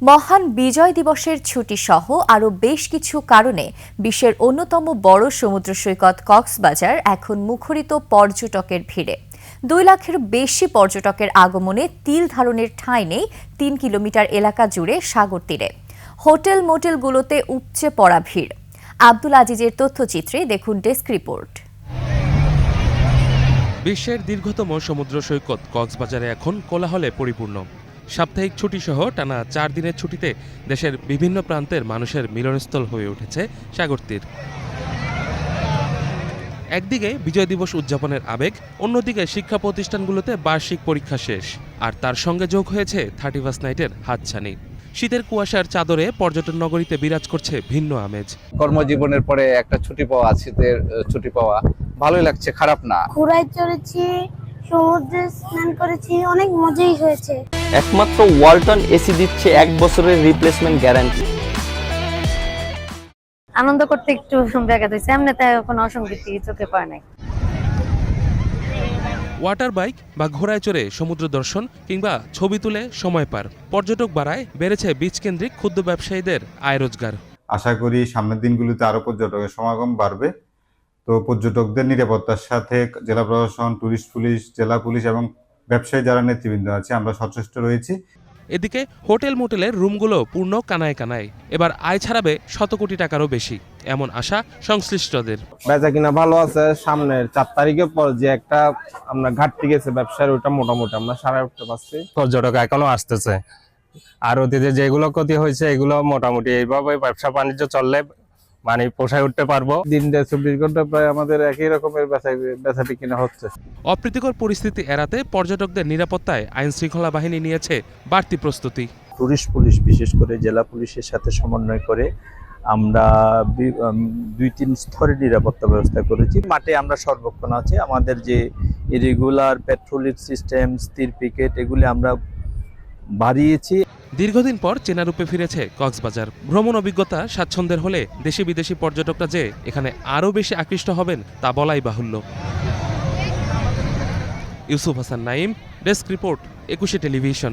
মহান বিজয় দিবসের ছুটি সহ আরও বেশ কিছু কারণে বিশ্বের অন্যতম বড় সমুদ্র সৈকত কক্সবাজার এখন মুখরিত পর্যটকের ভিড়ে। দুই লাখের বেশি পর্যটকের আগমনে তিল ধারণের ঠাঁই নেই তিন কিলোমিটার এলাকা জুড়ে সাগর তীরে। হোটেল মোটেলগুলোতে উপচে পড়া ভিড়। আব্দুল আজিজের তথ্যচিত্রে দেখুন ডেস্ক রিপোর্ট। বিশ্বের দীর্ঘতম সমুদ্র সৈকত কক্সবাজারে এখন কোলাহলে পরিপূর্ণ। সাপ্তাহিক ছুটি সহ টানা চার দিনের ছুটিতে দেশের বিভিন্ন প্রান্তের মানুষের মিলনস্থল হয়ে উঠেছে সাগরতীর। একদিকে বিজয় দিবস উদযাপনের আবেগ অন্যদিকে শিক্ষা প্রতিষ্ঠানগুলোতে বার্ষিক পরীক্ষা শেষ আর তার সঙ্গে যোগ হয়েছে থার্টি ফার্স্ট নাইটের হাতছানি। শীতের কুয়াশার চাদরে পর্যটন নগরীতে বিরাজ করছে ভিন্ন আমেজ। কর্মজীবনের পরে একটা ছুটি পাওয়া শীতের ছুটি পাওয়া ভালোই লাগছে খারাপ না? ঘোড়ায় চড়েছি সমুদ্রে স্নান করেছি অনেক মজাই হয়েছে। একমাত্র ওয়ালটন এসি দিচ্ছে এক বছরের রিপ্লেসমেন্ট গ্যারান্টি আনন্দ করতে একটু ব্যাঘাত হয়েছে তাই কোনো অসঙ্গতি চোখে পড়ে নাই। ওয়াটার বাইক বা ঘোড়ায় চড়ে সমুদ্র দর্শন কিংবা ছবি তুলে সময় পার। পর্যটক বাড়ায় বেড়েছে বিচ কেন্দ্রিক ক্ষুদ্র ব্যবসায়ীদের আয় রোজগার। আশা করি সামনের দিনগুলিতে আরও পর্যটকের সমাগম বাড়বে। তো পর্যটকদের নিরাপত্তার সাথে জেলা প্রশাসন টুরিস্ট পুলিশ জেলা পুলিশ এবং ব্যবসায়ী যারা নেতৃবৃন্দ আছে আমরা সচেষ্ট রয়েছি। এদিকে হোটেল মোটেলের রুমগুলো পূর্ণ কানায় কানায়। এবার আয় ছাড়াবে শত কোটি টাকারও বেশি এমন আশা সংশ্লিষ্টদের। বেচা কিনা ভালো আছে সামনের চার তারিখের পর যে একটা আমরা ঘাটতি গেছে ব্যবসার ওইটা মোটামুটি আমরা সারা উঠতে পারছি পর্যটক এখনও আসতেছে। আর অতীতে যেগুলো ক্ষতি হয়েছে এগুলো মোটামুটি এইভাবে ব্যবসা বাণিজ্য চললে মানে পোষায় উঠতে পারব। দিন দেড় চব্বিশ ঘণ্টা প্রায় আমাদের একই রকমের বেচা কিনা হচ্ছে। অপ্রীতিকর পরিস্থিতি এড়াতে পর্যটকদের নিরাপত্তায় আইন শৃঙ্খলা বাহিনী নিয়েছে বাড়তি প্রস্তুতি। টুরিস্ট পুলিশ বিশেষ করে জেলা পুলিশের সাথে সমন্বয় করে আমরা দুই তিন স্তরে নিরাপত্তা ব্যবস্থা করেছি। মাঠে আমরা সর্বক্ষণ আছে। আমাদের যে রেগুলার পেট্রোলিং সিস্টেম স্থির পিকেট এগুলি আমরা বাড়িয়েছি। দীর্ঘদিন পর চেনা রূপে ফিরেছে কক্সবাজার। ভ্রমণ অভিজ্ঞতা স্বাচ্ছন্দ্যের হলে দেশি বিদেশি পর্যটকরা যে এখানে আরও বেশি আকৃষ্ট হবেন, তা বলাই বাহুল্য। Yusuf Hasan Naim, desk report, Ekushey television.